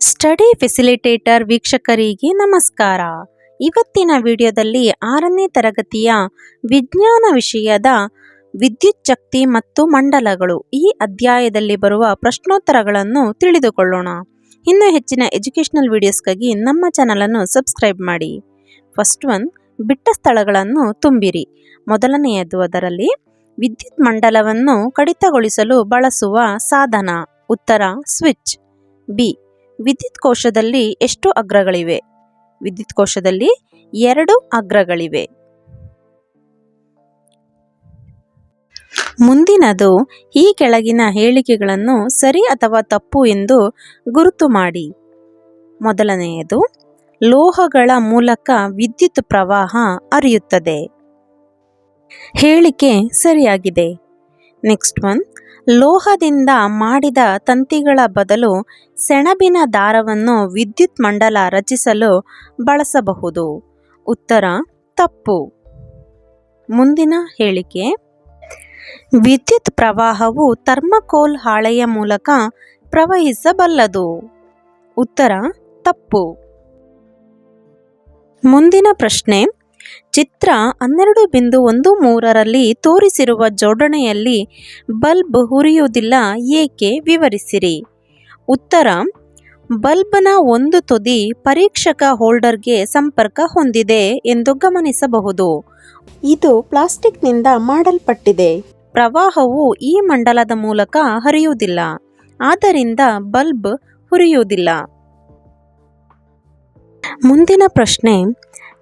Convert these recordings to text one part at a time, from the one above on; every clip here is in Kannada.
ಸ್ಟಡಿ ಫೆಸಿಲಿಟೇಟರ್ ವೀಕ್ಷಕರಿಗೆ ನಮಸ್ಕಾರ. ಇವತ್ತಿನ ವಿಡಿಯೋದಲ್ಲಿ ಆರನೇ ತರಗತಿಯ ವಿಜ್ಞಾನ ವಿಷಯದ ವಿದ್ಯುತ್ ಶಕ್ತಿ ಮತ್ತು ಮಂಡಲಗಳು ಈ ಅಧ್ಯಾಯದಲ್ಲಿ ಬರುವ ಪ್ರಶ್ನೋತ್ತರಗಳನ್ನು ತಿಳಿದುಕೊಳ್ಳೋಣ. ಇನ್ನೂ ಹೆಚ್ಚಿನ ಎಜುಕೇಷನಲ್ ವಿಡಿಯೋಸ್ಗಾಗಿ ನಮ್ಮ ಚಾನಲನ್ನು ಸಬ್ಸ್ಕ್ರೈಬ್ ಮಾಡಿ. ಫಸ್ಟ್ ಒನ್, ಬಿಟ್ಟ ಸ್ಥಳಗಳನ್ನು ತುಂಬಿರಿ. ಮೊದಲನೆಯದು ಅದರಲ್ಲಿ, ವಿದ್ಯುತ್ ಮಂಡಲವನ್ನು ಕಡಿತಗೊಳಿಸಲು ಬಳಸುವ ಸಾಧನ. ಉತ್ತರ, ಸ್ವಿಚ್. ಬಿ ವಿದ್ಯುತ್ ಕೋಶದಲ್ಲಿ ಎಷ್ಟು ಅಗ್ರಗಳಿವೆ? ವಿದ್ಯುತ್ ಕೋಶದಲ್ಲಿ ಎರಡು ಅಗ್ರಗಳಿವೆ. ಮುಂದಿನದು ಈ ಕೆಳಗಿನ ಹೇಳಿಕೆಗಳನ್ನು ಸರಿ ಅಥವಾ ತಪ್ಪು ಎಂದು ಗುರುತು ಮಾಡಿ. ಮೊದಲನೆಯದು, ಲೋಹಗಳ ಮೂಲಕ ವಿದ್ಯುತ್ ಪ್ರವಾಹ ಹರಿಯುತ್ತದೆ. ಹೇಳಿಕೆ ಸರಿಯಾಗಿದೆ. ನೆಕ್ಸ್ಟ್ ಒನ್ ಲೋಹದಿಂದ ಮಾಡಿದ ತಂತಿಗಳ ಬದಲು ಸೆಣಬಿನ ದಾರವನ್ನು ವಿದ್ಯುತ್ ಮಂಡಲ ರಚಿಸಲು ಬಳಸಬಹುದು. ಉತ್ತರ, ತಪ್ಪು. ಮುಂದಿನ ಹೇಳಿಕೆ. ವಿದ್ಯುತ್ ಪ್ರವಾಹವು ಥರ್ಮಕೋಲ್ ಹಾಳೆಯ ಮೂಲಕ ಪ್ರವಹಿಸಬಲ್ಲದು. ಉತ್ತರ, ತಪ್ಪು. ಮುಂದಿನ ಪ್ರಶ್ನೆ. ಚಿತ್ರ ಹನ್ನೆರಡು ಬಿಂದು ಒಂದು ಮೂರರಲ್ಲಿ ತೋರಿಸಿರುವ ಜೋಡಣೆಯಲ್ಲಿ ಬಲ್ಬ್ ಹುರಿಯುವುದಿಲ್ಲ, ಏಕೆ ವಿವರಿಸಿರಿ. ಉತ್ತರ, ಬಲ್ಬ್ನ ಒಂದು ತುದಿ ಪರೀಕ್ಷಕ ಹೋಲ್ಡರ್ಗೆ ಸಂಪರ್ಕ ಹೊಂದಿದೆ ಎಂದು ಗಮನಿಸಬಹುದು. ಇದು ಪ್ಲಾಸ್ಟಿಕ್ನಿಂದ ಮಾಡಲ್ಪಟ್ಟಿದೆ. ಪ್ರವಾಹವು ಈ ಮಂಡಲದ ಮೂಲಕ ಹರಿಯುವುದಿಲ್ಲ, ಆದ್ದರಿಂದ ಬಲ್ಬ್ ಹುರಿಯುವುದಿಲ್ಲ. ಮುಂದಿನ ಪ್ರಶ್ನೆ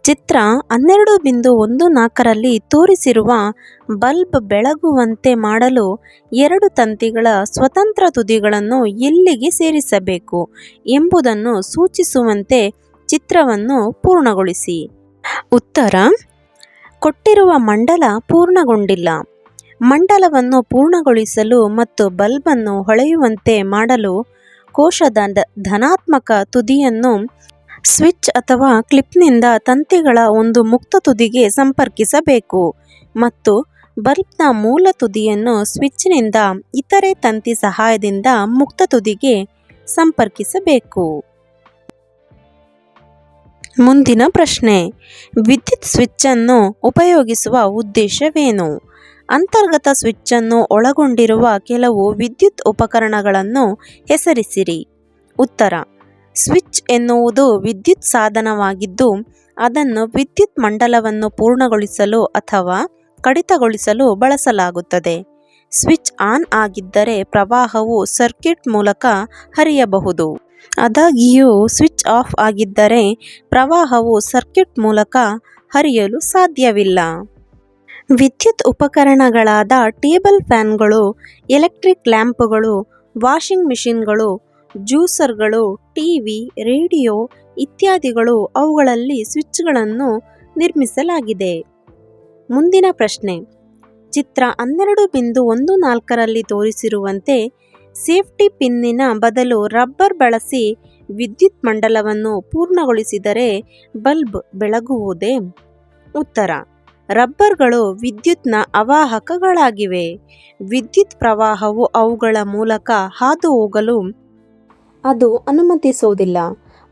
ಚಿತ್ರ ಹನ್ನೆರಡು ಬಿಂದು ಒಂದು ನಾಲ್ಕರಲ್ಲಿ ತೋರಿಸಿರುವ ಬಲ್ಬ್ ಬೆಳಗುವಂತೆ ಮಾಡಲು ಎರಡು ತಂತಿಗಳ ಸ್ವತಂತ್ರ ತುದಿಗಳನ್ನು ಎಲ್ಲಿಗೆ ಸೇರಿಸಬೇಕು ಎಂಬುದನ್ನು ಸೂಚಿಸುವಂತೆ ಚಿತ್ರವನ್ನು ಪೂರ್ಣಗೊಳಿಸಿ. ಉತ್ತರ, ಕೊಟ್ಟಿರುವ ಮಂಡಲ ಪೂರ್ಣಗೊಂಡಿಲ್ಲ. ಮಂಡಲವನ್ನು ಪೂರ್ಣಗೊಳಿಸಲು ಮತ್ತು ಬಲ್ಬನ್ನು ಹೊಳೆಯುವಂತೆ ಮಾಡಲು ಕೋಶದ ಧನಾತ್ಮಕ ತುದಿಯನ್ನು ಸ್ವಿಚ್ ಅಥವಾ ಕ್ಲಿಪ್ನಿಂದ ತಂತಿಗಳ ಒಂದು ಮುಕ್ತ ತುದಿಗೆ ಸಂಪರ್ಕಿಸಬೇಕು ಮತ್ತು ಬಲ್ಬ್ನ ಮೂಲ ತುದಿಯನ್ನು ಸ್ವಿಚ್ನಿಂದ ಇತರೆ ತಂತಿ ಸಹಾಯದಿಂದ ಮುಕ್ತ ತುದಿಗೆ ಸಂಪರ್ಕಿಸಬೇಕು. ಮುಂದಿನ ಪ್ರಶ್ನೆ, ವಿದ್ಯುತ್ ಸ್ವಿಚ್ಚನ್ನು ಉಪಯೋಗಿಸುವ ಉದ್ದೇಶವೇನು? ಅಂತರ್ಗತ ಸ್ವಿಚ್ಚನ್ನು ಒಳಗೊಂಡಿರುವ ಕೆಲವು ವಿದ್ಯುತ್ ಉಪಕರಣಗಳನ್ನು ಹೆಸರಿಸಿರಿ. ಉತ್ತರ ಸ್ವಿಚ್ ಎನ್ನುವುದು ವಿದ್ಯುತ್ ಸಾಧನವಾಗಿದ್ದು, ಅದನ್ನು ವಿದ್ಯುತ್ ಮಂಡಲವನ್ನು ಪೂರ್ಣಗೊಳಿಸಲು ಅಥವಾ ಕಡಿತಗೊಳಿಸಲು ಬಳಸಲಾಗುತ್ತದೆ. ಸ್ವಿಚ್ ಆನ್ ಆಗಿದ್ದರೆ ಪ್ರವಾಹವು ಸರ್ಕ್ಯೂಟ್ ಮೂಲಕ ಹರಿಯಬಹುದು. ಆದಾಗ್ಯೂ, ಸ್ವಿಚ್ ಆಫ್ ಆಗಿದ್ದರೆ ಪ್ರವಾಹವು ಸರ್ಕ್ಯೂಟ್ ಮೂಲಕ ಹರಿಯಲು ಸಾಧ್ಯವಿಲ್ಲ. ವಿದ್ಯುತ್ ಉಪಕರಣಗಳಾದ ಟೇಬಲ್ ಫ್ಯಾನ್ಗಳು, ಎಲೆಕ್ಟ್ರಿಕ್ ಲ್ಯಾಂಪ್ಗಳು, ವಾಷಿಂಗ್ ಮಿಷಿನ್ಗಳು ಜ್ಯೂಸರ್ಗಳು, ಟಿವಿ, ರೇಡಿಯೋ ಇತ್ಯಾದಿಗಳು ಅವುಗಳಲ್ಲಿ ಸ್ವಿಚ್ಗಳನ್ನು ನಿರ್ಮಿಸಲಾಗಿದೆ. ಮುಂದಿನ ಪ್ರಶ್ನೆ. ಚಿತ್ರ ಹನ್ನೆರಡು ಬಿಂದು ಒಂದು ನಾಲ್ಕರಲ್ಲಿ ತೋರಿಸಿರುವಂತೆ ಸೇಫ್ಟಿ ಪಿನ್ನಿನ ಬದಲು ರಬ್ಬರ್ ಬಳಸಿ ವಿದ್ಯುತ್ ಮಂಡಲವನ್ನು ಪೂರ್ಣಗೊಳಿಸಿದರೆ ಬಲ್ಬ್ ಬೆಳಗುವುದೇ? ಉತ್ತರ. ರಬ್ಬರ್ಗಳು ವಿದ್ಯುತ್ನ ಅವಾಹಕಗಳಾಗಿವೆ. ವಿದ್ಯುತ್ ಪ್ರವಾಹವು ಅವುಗಳ ಮೂಲಕ ಹಾದು ಹೋಗಲು ಅದು ಅನುಮತಿಸುವುದಿಲ್ಲ.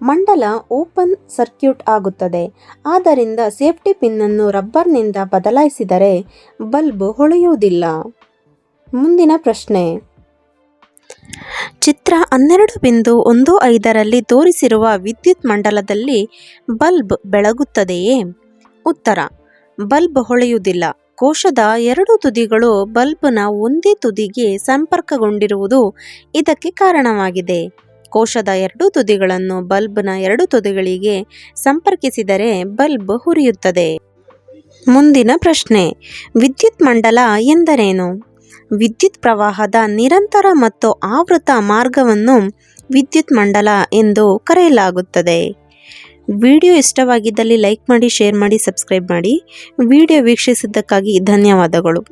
ಮಂಡಲ ಓಪನ್ ಸರ್ಕ್ಯೂಟ್ ಆಗುತ್ತದೆ. ಆದ್ದರಿಂದ ಸೇಫ್ಟಿ ಪಿನ್ನನ್ನು ರಬ್ಬರ್ನಿಂದ ಬದಲಾಯಿಸಿದರೆ ಬಲ್ಬ್ ಹೊಳೆಯುವುದಿಲ್ಲ. ಮುಂದಿನ ಪ್ರಶ್ನೆ. ಚಿತ್ರ ಹನ್ನೆರಡು ಬಿಂದು ಒಂದು ಐದರಲ್ಲಿ ತೋರಿಸಿರುವ ವಿದ್ಯುತ್ ಮಂಡಲದಲ್ಲಿ ಬಲ್ಬ್ ಬೆಳಗುತ್ತದೆಯೇ? ಉತ್ತರ. ಬಲ್ಬ್ ಹೊಳೆಯುವುದಿಲ್ಲ. ಕೋಶದ ಎರಡು ತುದಿಗಳು ಬಲ್ಬ್ನ ಒಂದೇ ತುದಿಗೆ ಸಂಪರ್ಕಗೊಂಡಿರುವುದು ಇದಕ್ಕೆ ಕಾರಣವಾಗಿದೆ. ಕೋಶದ ಎರಡು ತುದಿಗಳನ್ನು ಬಲ್ಬ್ನ ಎರಡು ತುದಿಗಳಿಗೆ ಸಂಪರ್ಕಿಸಿದರೆ ಬಲ್ಬ್ ಹುರಿಯುತ್ತದೆ. ಮುಂದಿನ ಪ್ರಶ್ನೆ, ವಿದ್ಯುತ್ ಮಂಡಲ ಎಂದರೇನು? ವಿದ್ಯುತ್ ಪ್ರವಾಹದ ನಿರಂತರ ಮತ್ತು ಆವೃತ ಮಾರ್ಗವನ್ನು ವಿದ್ಯುತ್ ಮಂಡಲ ಎಂದು ಕರೆಯಲಾಗುತ್ತದೆ. ವಿಡಿಯೋ ಇಷ್ಟವಾಗಿದ್ದಲ್ಲಿ ಲೈಕ್ ಮಾಡಿ, ಶೇರ್ ಮಾಡಿ, ಸಬ್ಸ್ಕ್ರೈಬ್ ಮಾಡಿ. ವಿಡಿಯೋ ವೀಕ್ಷಿಸಿದ್ದಕ್ಕಾಗಿ ಧನ್ಯವಾದಗಳು.